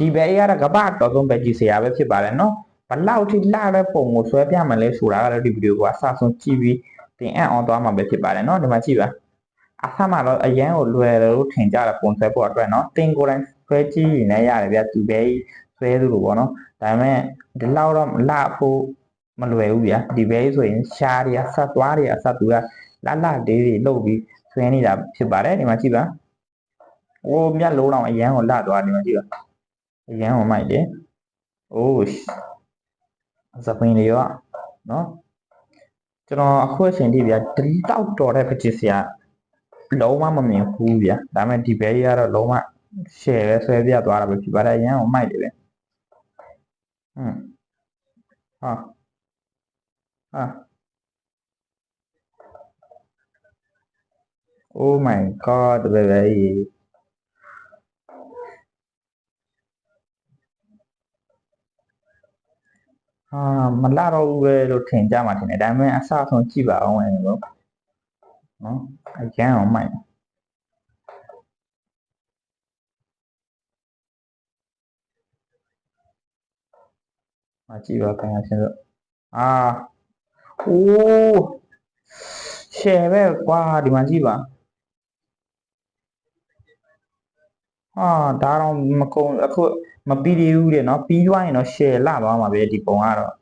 ဒီဘဲရတာကဘာတော်ဆုံးပဲကြည့်စရာပဲဖြစ်ပါတယ်နော်ဘလောက်ထိလှတဲ့ပုံကိုဆွဲပြမယ်လဲဆိုတာကတော့ဒီဗီဒီယိုကိုအစဆုံးကြည့်ပြီးသင်အံ့ဩသွားမှာပဲဖြစ်ပါတယ်နော်ဒီမှာကြည့်ပါအဆမှာတော့အရန်ကိုလွယ်တယ်လို့ထင်ကြတဲ့ပုံဆွဲဖို့အတွက်နော်တင်ကိုယ်တိုင်ဆွဲကြည့်ရင်လည်းရတယ်ဗျဒီဘဲဆွဲသူလိုပေါ့နော်ဒါပေမဲ့ဒီလောက်တော့လှဖို့မလွယ်ဘူးဗျာဒီဘဲဆိုရင်ရှားတွေအဆက်သွားတွေအဆက်သူကလှလှလေးတွေလုပ်ပြီးဆွဲနေတာဖြစ်ပါတယ်ဒီမှာကြည့်ပါအိုးမြတ်လုံးအောင်အရန်ကိုလှသွားဒီမှာကြည့်ပါ အရန်ကိုမိုက်တယ်အိုးဇပင်းလေးရောနော်ကျွန်တော်အခုအချိန်ထိဗျာဒီတောက်တော်တဲ့ပစ္စည်းစရာလုံးဝမမြင်ဘူးဗျာဒါပေမဲ့ဒီဘဲကြီးကတော့လုံးဝ share ပဲဆွဲပြသွားတာပဲဖြစ်ပါတယ်အရန်ကိုမိုက်တယ်ပဲဟွန်းဟာဟာ Oh my god ဘယ်ပဲကြီး ဟာမလာတော့ဘူးပဲလို့ထင်ကြမှာထင်တယ်ဒါပေမဲ့အစဆုံးကြည့်ပါအောင်ဝင်လို့နော်အကျန်းအောင်မိုက်မကြည့်ပါခင်ဗျာရှင်တို့အာအိုး share ပဲကွာဒီမှာကြည့်ပါ ဟာဒါတော့မကုန်အခုမပြီးသေးဘူးတဲ့နော်ပြီးသွားရင်တော့ share လာသွားမှာပဲဒီပုံကတော့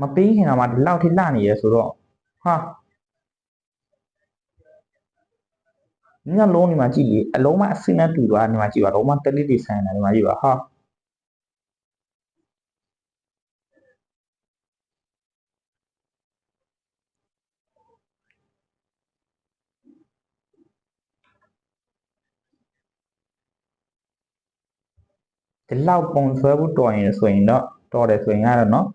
မပြီးခင်တော့မှဒီလောက်ထိလှနေရဲဆိုတော့ဟာညလုံးဒီမှာကြည့်လေအလုံးမအစင်းနဲ့တူသွားဒီမှာကြည့်ပါလုံးမတလိတိဆိုင်တာဒီမှာကြည့်ပါဟာ ဒီလောက်ပုံဆွဲဖို့တော်ရင်ဆိုရင်တော့တော်တယ်ဆိုရင်ကတော့နော်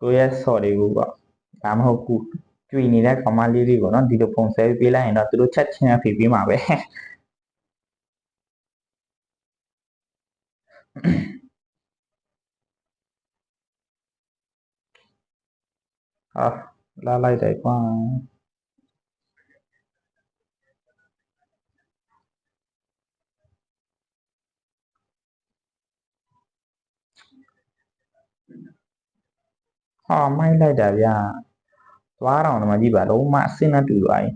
ကိုယ့်ရဲ့ short တွေကိုပေါ့ဒါမဟုတ်ဘူးကျွေနေတဲ့ကောင်မလေးတွေကိုနော်ဒီလိုပုံဆွဲပေးလိုက်ရင်တော့သူတို့ချက်ချင်းအဖေပေးမှာပဲဟာလာလိုက်တယ်ကွာ ဟာမိုက်လိုက်တာဗျာသွားတော့ဒီမှာကြည့်ပါလုံးမအစင်းနဲ့တူသွားရင်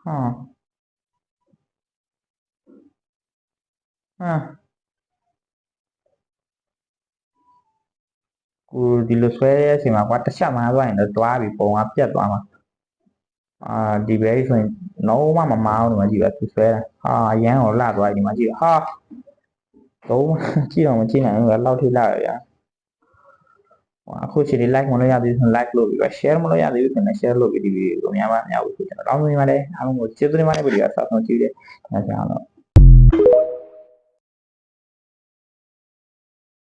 ဟာဟာကိုဒီလိုဆွဲရတဲ့အချိန်မှာကွာတစ်ချက်မှသွားရင်တော့တွားပြီပုံကပြတ်သွားမှာအာဒီဘဲဆိုရင်လုံးဝမမအောင်ဒီမှာကြည့်ပါသူဆွဲတာဟာရမ်းကိုလှသွားပြီဒီမှာကြည့်ဟာ လုံးဝကြည့်တော့မကြည့်နိုင်ဘူးလောက်ထိလှရဗျာအခုချိန်လေး like မလုပ်ရသေးဘူး like လုပ်ပြီးပါ share မလုပ်ရသေးဘူးဆိုရင် share လုပ်ပြီးဒီဗီဒီယိုကိုများပါများဘူးဆိုကျွန်တော်တောင်းဆိုနေပါတယ်အားလုံးကိုကျေးဇူးတင်ပါတယ်ဗီဒီယိုအဆောက်အဦကြည့်တယ်ညချမ်းအောင်